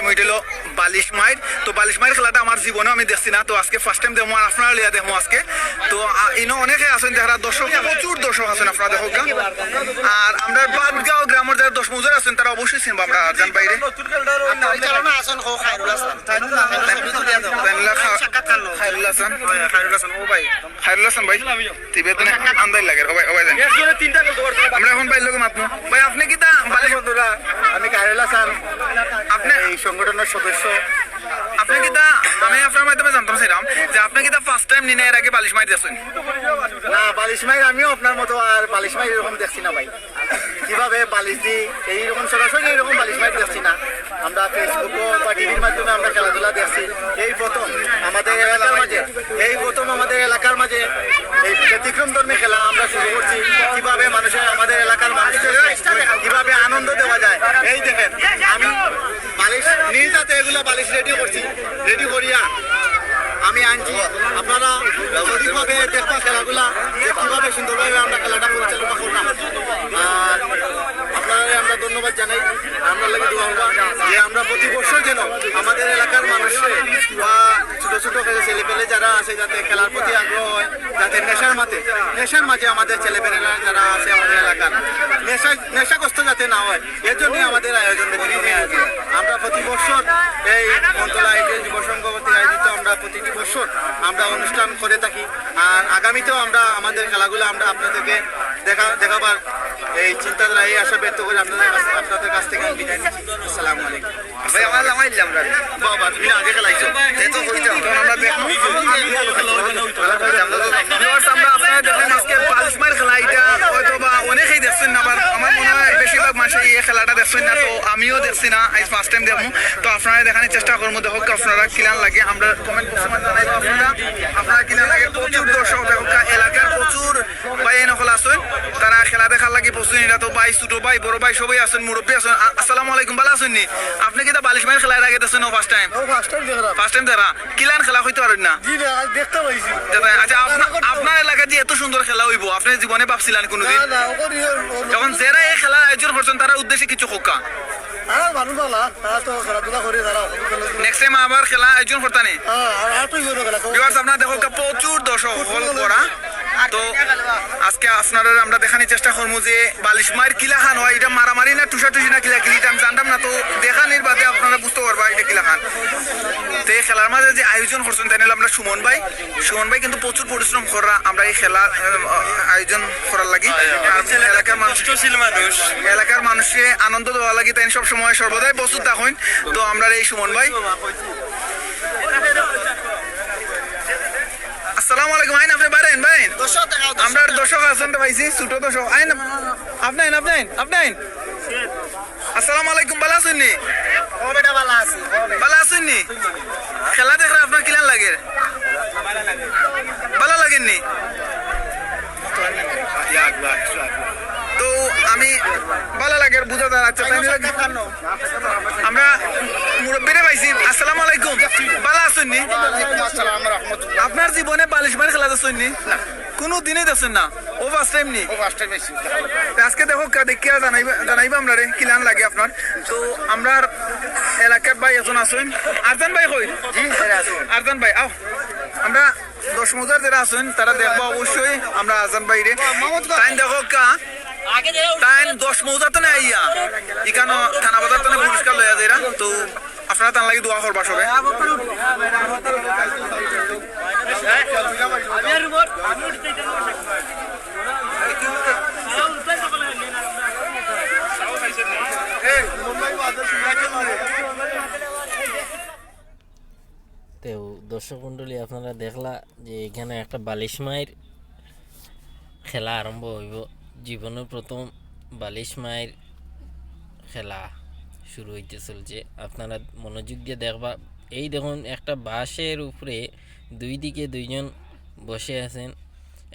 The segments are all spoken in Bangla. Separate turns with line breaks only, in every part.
টাইম হইছিল বালিশ মাইর তো বালিশ মাইর খেলাটা আমার জীবনেও আমি দেখছি না। তো আজকে ফার্স্ট টাইম দেখব আর আপনারা লিয়া দেখব আজকে। তো ইনো অনেকে আছেন যারা দর্শক প্রচুর দর্শক আছেন আপনারা দেখো আর আমরা বাদগাঁও গ্রামের যারা দশ মজুর আছেন তারা অবশ্যই চিনবো আমরা আরজান বাইরে
পরিচালনা আছেন হো হাসান
তাইনুল্লাহ খা- খায়রুল হাসান ভাই। তিবে তো আন্দাজ লাগে ও ভাই ও ভাই আমরা এখন ভাই লোক মাতমু ভাই আপনি কি তা বালিশ
বন্ধুরা আমি খায়রুল হাসান
আপনি
সংগঠনের সদস্য।
আপনি কি তা আমি আপনার মাধ্যমে জানতাম সেরাম যে আপনি কি তা ফার্স্ট টাইম নিনে এর আগে বালিশ মারি দিয়েছেন?
না বালিশ মাইর আমিও আপনার মতো আর বালিশ মাইর এরকম দেখছি না ভাই। কীভাবে বালিশ দি এইরকম সরাসরি এইরকম বালিশ মাইর দেখছি না। আমরা ফেসবুক বা টিভির মাধ্যমে আমরা খেলাধুলা দেখছি। এই প্রথম আমাদের এলাকার মাঝে এই প্রথম আমাদের এলাকার মাঝে এই ব্যতিক্রম ধর্মী খেলা আমরা শুরু করছি। কীভাবে মানুষের আমাদের এলাকার মানুষকে কীভাবে আনন্দ দেওয়া যায়। এই দেখেন আমি বালিশ নিজ এগুলো বালিশ রেডি করছি। রেডি করিয়া আমি আনছি। আপনারা সঠিকভাবে দেখবা খেলাগুলা কীভাবে সুন্দরভাবে আমরা খেলাটা পরিচালনা করলাম। আর আপনারা আমরা ধন্যবাদ জানাই। আমরা লাগে যে আমরা প্রতি বছর যেন আমাদের এলাকার মানুষকে বা ছোট ছোট ছেলে পেলে যারা আছে, যাতে খেলার প্রতি আগ্রহ নেশার মাঝে আমাদের ছেলেপেলেরা যারা আছে আমাদের এলাকার নেশা নেশাগ্রস্ত যাতে না হয় এর জন্যই আমাদের আয়োজন আমরা প্রতি বছর এই মন্ত্রণালয় আয়োজন যুব সংঘ আয়োজিত আমরা প্রতিটি বছর আমরা অনুষ্ঠান করে থাকি। আর আগামীতেও আমরা আমাদের খেলাগুলো আমরা আপনাদেরকে দেখা দেখাবার এই চিন্তাধারা এই আশা ব্যক্ত করে আপনাদের কাছে আপনাদের কাছ থেকে আমি বিদায় নিচ্ছি। আসসালামু আলাইকুম।
ভাই আমার জামাই আমরা
বাবা তুমি আগে খেলাইছো।
এই আমরা দেখব Viewers, আমরা আপনারা দেখলেন আজকে বালিশ মার খেলা এটা হয়তো বা অনেকেই দেখছেন না আবার আমার মনে হয় বেশিরভাগ মানুষ এই খেলাটা দেখছেন না তো আমিও দেখছি না আজ ফার্স্ট টাইম দেখব। তো আপনারা দেখানোর চেষ্টা করব দেখো আপনারা কিলান লাগে আমরা কমেন্ট বক্সে জানাইবো আপনারা। আপনারা কিলান লাগে প্রচুর দর্শক দেখো এলাকার প্রচুর ভাই এই নকল আছেন তারা খেলা দেখার লাগে প্রচুর এটা তো ভাই ছোট ভাই বড় ভাই সবাই আছেন মুরব্বী আছেন। আসসালামু আলাইকুম ভালো আছেন নি? আপনি কি তা বালিশ মার খেলার আগে দেখছেন ফার্স্ট টাইম ফার্স্ট টাইম দেখা কিলান খেলা হইতে পারেন না?
দেখতে পাইছি।
আচ্ছা আপনার আপনার এলাকায় যে এত সুন্দর খেলা হইব আপনি জীবনে ভাবছিলেন কোনোদিন? যখন যারা এই খেলার আয়োজন করছেন তারা উদ্দেশ্যে কিছু হোকা নেক্সট টাইম আবার খেলা একজন করতানি আপনারা দেখো প্রচুর দর্শক হল করা তো আজকে আপনারা আমরা দেখানোর চেষ্টা করব যে বালিশ মার কিলা খান হয় এটা মারামারি না টুসা টুসি না কিলা কিলি এটা আমি জানতাম না। তো দেখানির বাদে আপনারা বুঝতে পারবা এটা কিলা খান। তো এই খেলার মাঝে যে আয়োজন করছেন তাই নিলে আমরা সুমন ভাই। সুমন ভাই কিন্তু প্রচুর পরিশ্রম করা আমরা এই খেলা আয়োজন করার লাগি। এলাকার মানুষ
মানুষ।
এলাকার মানুষকে আনন্দ দেওয়া লাগে তাই সব সময় সর্বদাই প্রস্তুত থাকুন। তো আমরা এই সুমন ভাই আসসালামু আলাইকুম আইন আপনি পারেন বাইন আমরা দর্শক আছেন তো পাইছি ছোট দর্শক। আইন আপনি আইন আপনি আইন আপনি আইন। আসসালামু আলাইকুম ভালো আছেন নি?
বেটা ভালো আছে
ভালো আছেন নি? খেলা দেখার আপনার কিলান লাগে ভালো লাগেন নি? আমি ভালো লাগে বুঝা দাঁড়াচ্ছে তাই আমরা মুরব্বীরে পাইছি। আসসালামু আলাইকুম। ভালো আছেন নি? আপনার জীবনে বালিশ মারি খেলা দেখছেন নি? কোনো দিনই দেখছেন না। ও ফার্স্ট টাইম নি? আজকে দেখো কা দেখিয়া জানাইবা জানাইবা আমরা রে কিলান লাগে আপনার। তো আমরা এলাকার ভাই এখন আছেন। আরজান ভাই কই? আরজান ভাই আও। আমরা দশ মজার যারা আছেন তারা দেখব অবশ্যই আমরা আরজান ভাই রে। দেখো কা তাই দশ মৌজার তো আইয়া। ইকানো থানা বাজার তো পুরস্কার লইয়া যাইরা তো আপনারা তার লাগি দোয়া করবা সবে।
তো দর্শক মণ্ডলী আপনারা দেখলা যে এখানে একটা বালিশ মায়ের খেলা আরম্ভ হইব। জীবনের প্রথম বালিশ মায়ের খেলা শুরু হইতে চলছে আপনারা মনোযোগ দিয়ে দেখবা, এই দেখুন একটা বাঁশের উপরে দুই দিকে দুইজন বসে আছেন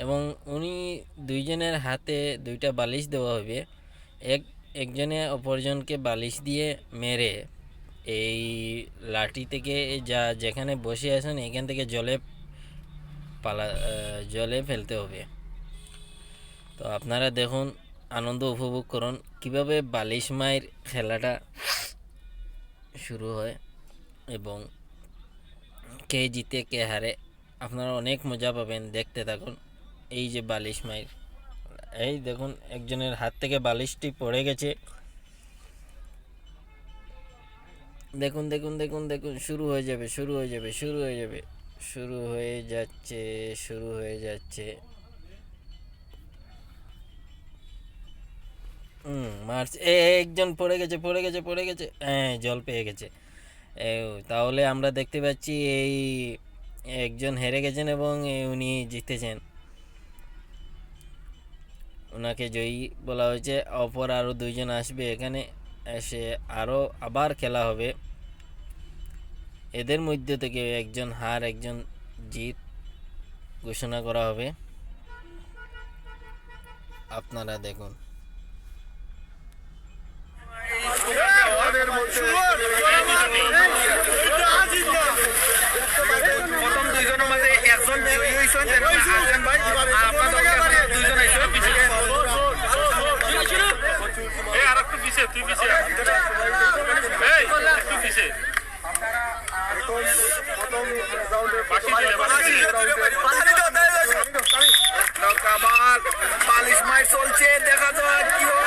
এবং উনি দুইজনের হাতে দুইটা বালিশ দেওয়া হবে। এক, একজনে অপরজনকে বালিশ দিয়ে মেরে এই লাঠি থেকে যা যেখানে বসে আছেন এখান থেকে জলে পালা জলে ফেলতে হবে। তো আপনারা দেখুন, আনন্দ উপভোগ করুন। কীভাবে বালিশ মায়ের খেলাটা শুরু হয় এবং কে জিতে, কে হারে, আপনারা অনেক মজা পাবেন দেখতে থাকুন। এই যে বালিশ মায়ের এই দেখুন, একজনের হাত থেকে বালিশটি পড়ে গেছে। দেখুন দেখুন দেখুন দেখুন, শুরু হয়ে যাবে, শুরু হয়ে যাবে, শুরু হয়ে যাবে, শুরু হয়ে যাচ্ছে, শুরু হয়ে যাচ্ছে। হুম মার্চ একজন পড়ে গেছে পড়ে গেছে পড়ে গেছে। হ্যাঁ জল পেয়ে গেছে। তাহলে আমরা দেখতে পাচ্ছি এই একজন হেরে গেছেন এবং উনি জিতেছেন। ওনাকে জয়ী বলা হয়েছে। অপর আরও দুইজন আসবে এখানে। এসে আরও আবার খেলা হবে। এদের মধ্যে থেকে একজন হার, একজন জিত ঘোষণা করা হবে। আপনারা দেখুন।
প্রথম দুইজনের মাঝে একজন জয়ী হয়েছেন ভাই আপনাদের দুইজন আইছেন
এই আর একটু পিছে তুই পিছে এই একটু পিছে বাকি দিলে
পালিশ মাই চলছে দেখা যাক কি হয়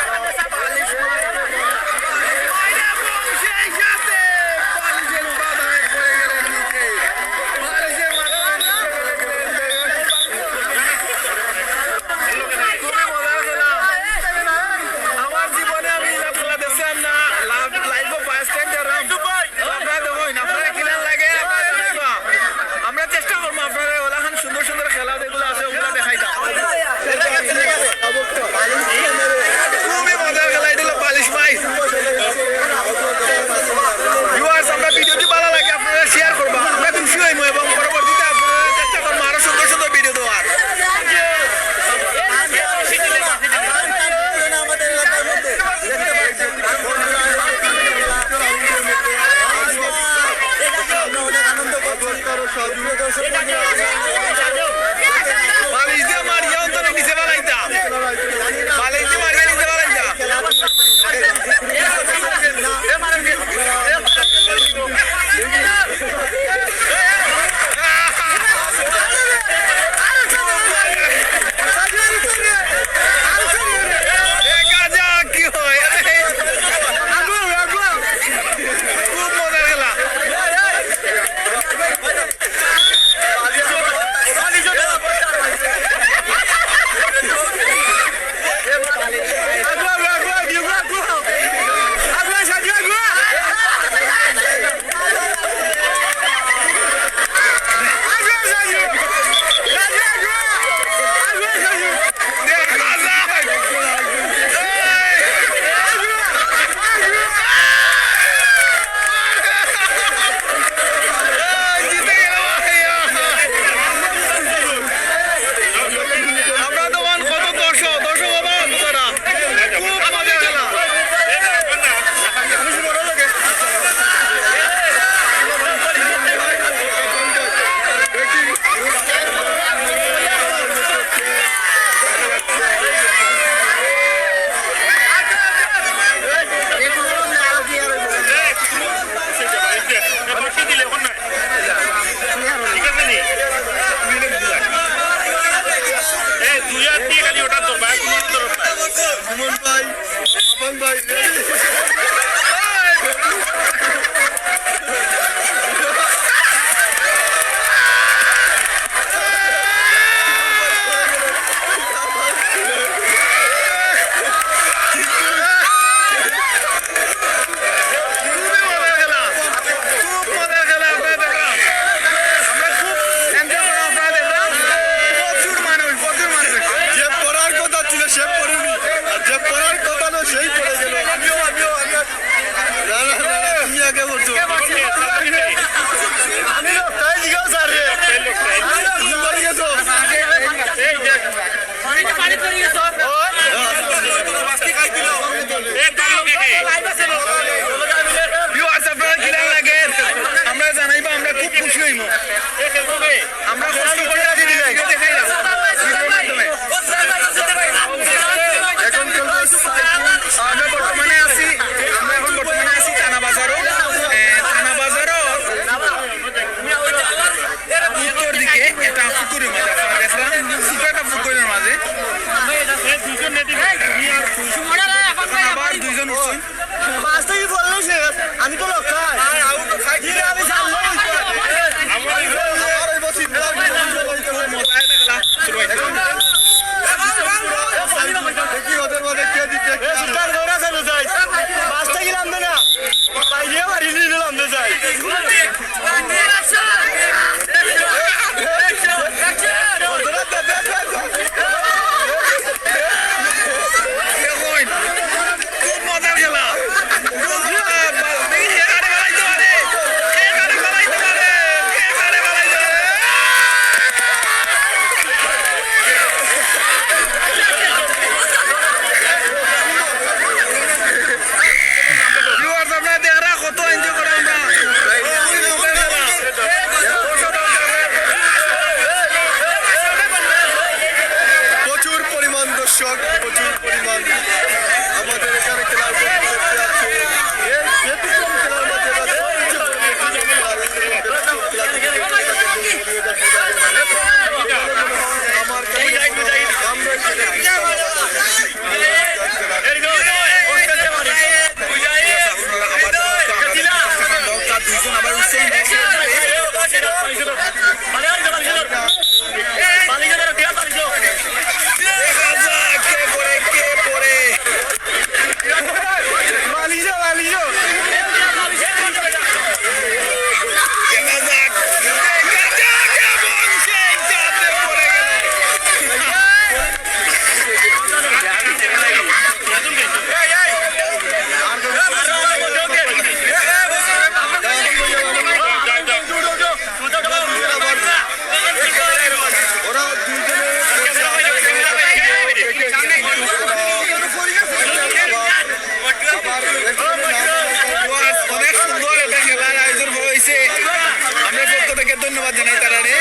ধন্যবাদ জানাই তারা রে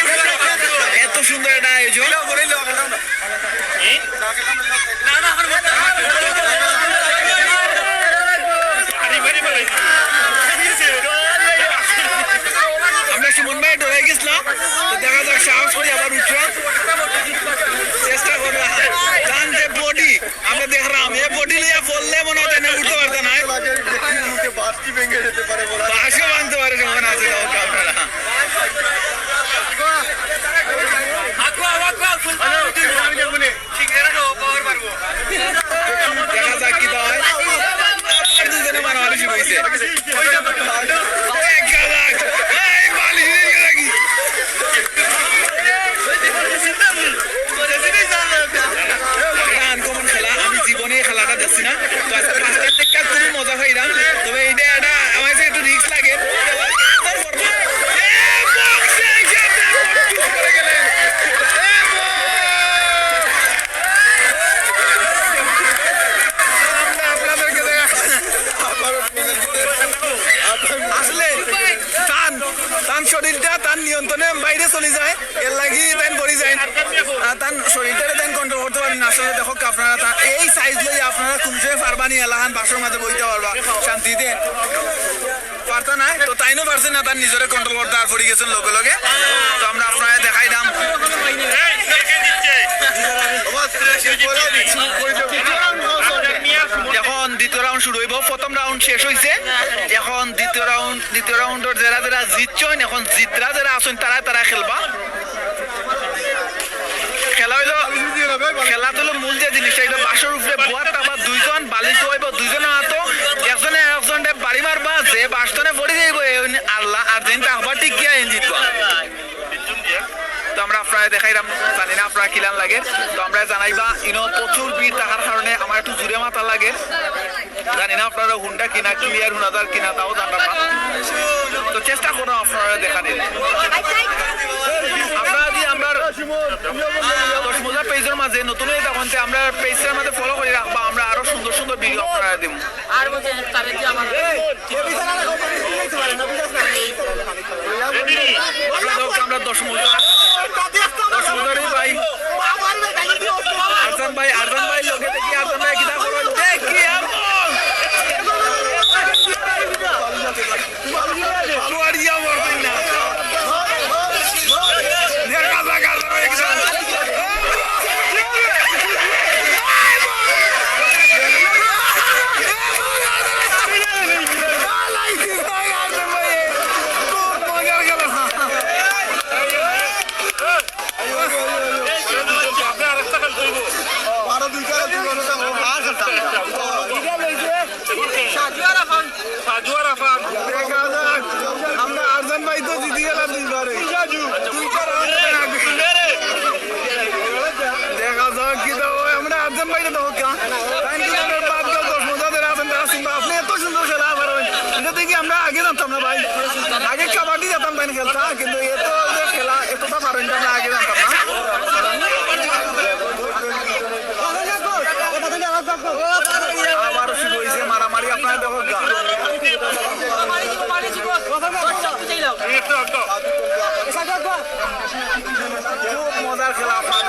এত সুন্দর একটা আয়োজন। আমরা সুমন ভাই গেছিলাম দেখা যাক, সাহস করে আবার উঠলাম। চেষ্টা করলাম। কারণ যে বডি, আমরা দেখলাম, এ বডি লিয়ে পড়লে মনে হয় না উঠতে পারতো না। বাসও ভাঙতে পারে, যখন আছে তখন আপনারা দেখা যাক কি হয় আর দুজনে মারামারি শুরু হয়েছে দেখা যাক এই বালিশ নিয়ে গেলে কি এটা আনকমন খেলা আমি জীবনে এই খেলাটা দেখছি না তো আজকে ফার্স্ট টাইম দেখে খুবই মজা পাইলাম তবে এটা একটা আমার কাছে একটু রিস্ক লাগে এ, boxing champion বক্তব্য করে গেলেন। এ, আমরা আপনাদেরকে দেখা- আসলে তান তান শরীরটা তার নিয়ন্ত্রণে বাইরে চলে যায় এর লাগি তাই পড়ে যায় আর তার শরীরটাকে তাই কন্ট্রোল করতে পারেন না আসলে দেখো আপনারা তা- এই সাইজ লই আপনারা পারবানি এলাহান বাসর মাঝে বইতে পারবা শান্তিতে পারতো না তো তাইনও পারছে না তার নিজরে কন্ট্রোল করতে আর পড়ে গেছেন লগে লগে। তো আমরা আপনারা দেখাই দাম।
এই দেখে দিচ্ছে
এখন দ্বিতীয় রাউন্ড শুরু হইব। প্রথম রাউন্ড শেষ হয়েছে এখন দ্বিতীয় রাউন্ড দ্বিতীয় রাউন্ডের যারা যারা জিতছেন এখন জিতরা যারা আছেন তারা তারা খেলবা খেলা হইল খেলা তো মূল যে জিনিসটা এটা বাসর উপরে বুয়ার টাবা দুইজন বালিশ হইব, দুইজনে হাতো একজনে একজনে বাড়ি মারবা, যে বাসটনে পড়ে যাইব আল্লাহ, আর দিন আবার ঠিক গিয়া জিতবা তো আমরা আপনারা দেখাইলাম, জানি না আপনারা কিলান লাগে, তো আমরা জানাইবা, ইনো প্রচুর ভিড় থাকার কারণে আমার একটু জুড়ে মাথা লাগে। জানি না আপনারা হুন্ডা কিনা, ক্লিয়ার হুনাদার কিনা, তাও জানলাম না তো চেষ্টা করো আপনারা দেখানের আপনারা যদি আমরা দশ মজার পেজের মাঝে নতুন হয়ে তখন আমরা পেজের মাঝে ফলো করে রাখবা আমরা আরও সুন্দর সুন্দর ভিডিও আপনারা দেবো আর আমরা দশ মজা দশ মজারই ভাই আরজান ভাই আরজান ভাই লোকে দেখি আরজান ভাই কিনা করো দেখি আমল তুয়ারিয়া বলতেন না দেখা যাক আরজান ভাই একজন মজার গেল
আপনি আরেকটা খেলতে হইব
আরও দুই চার দুই ঘণ্টা আর খেলতাম
সাজু আর আফান
দেখা যাক আমরা আরজান ভাই তো জিতে গেলাম দুইবারে দুইটা round এ আগে। দেখা যাক কি তো ওই আমরা আরজান ভাই তো হোক টাইম কিলারের বাদ দাও দশ মজাদের আছেন তারা সিম্বা আপনি এত সুন্দর খেলা পারেন এটা দেখি আমরা আগে জানতাম না ভাই আগে কাবাডি যেতাম তাই খেলতা কিন্তু এত যে খেলা এতটা পারেন আমরা আগে জানতাম না আবার শুরু হয়েছে মারামারি আপনার দেখো গা
একটু একটু
খুব মজার খেলা আপনার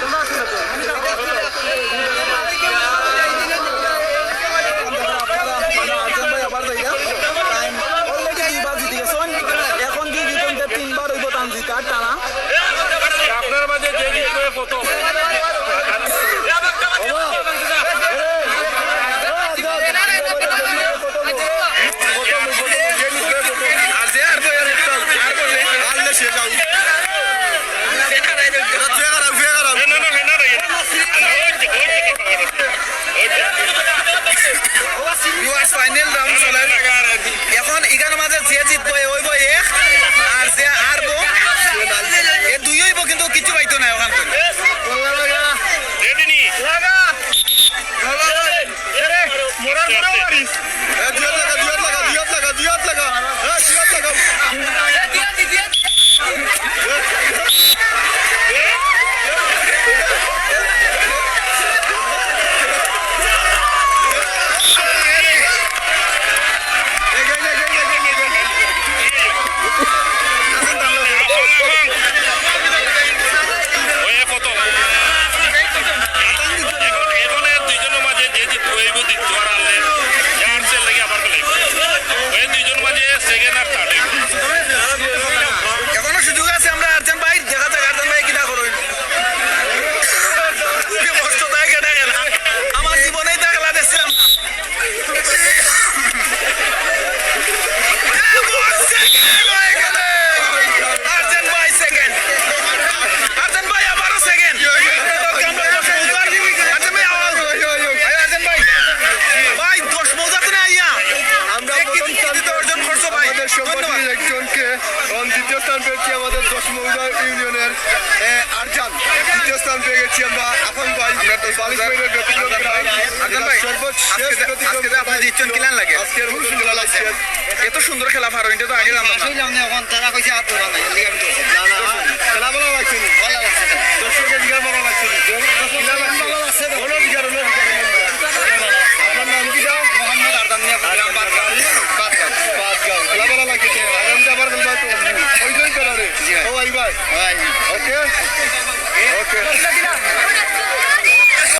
Embaixo da ফাইনাল
এত সুন্দর খেলা ফারো এটা তো আগে জানতাম
এখন তারা কইছে আর নাই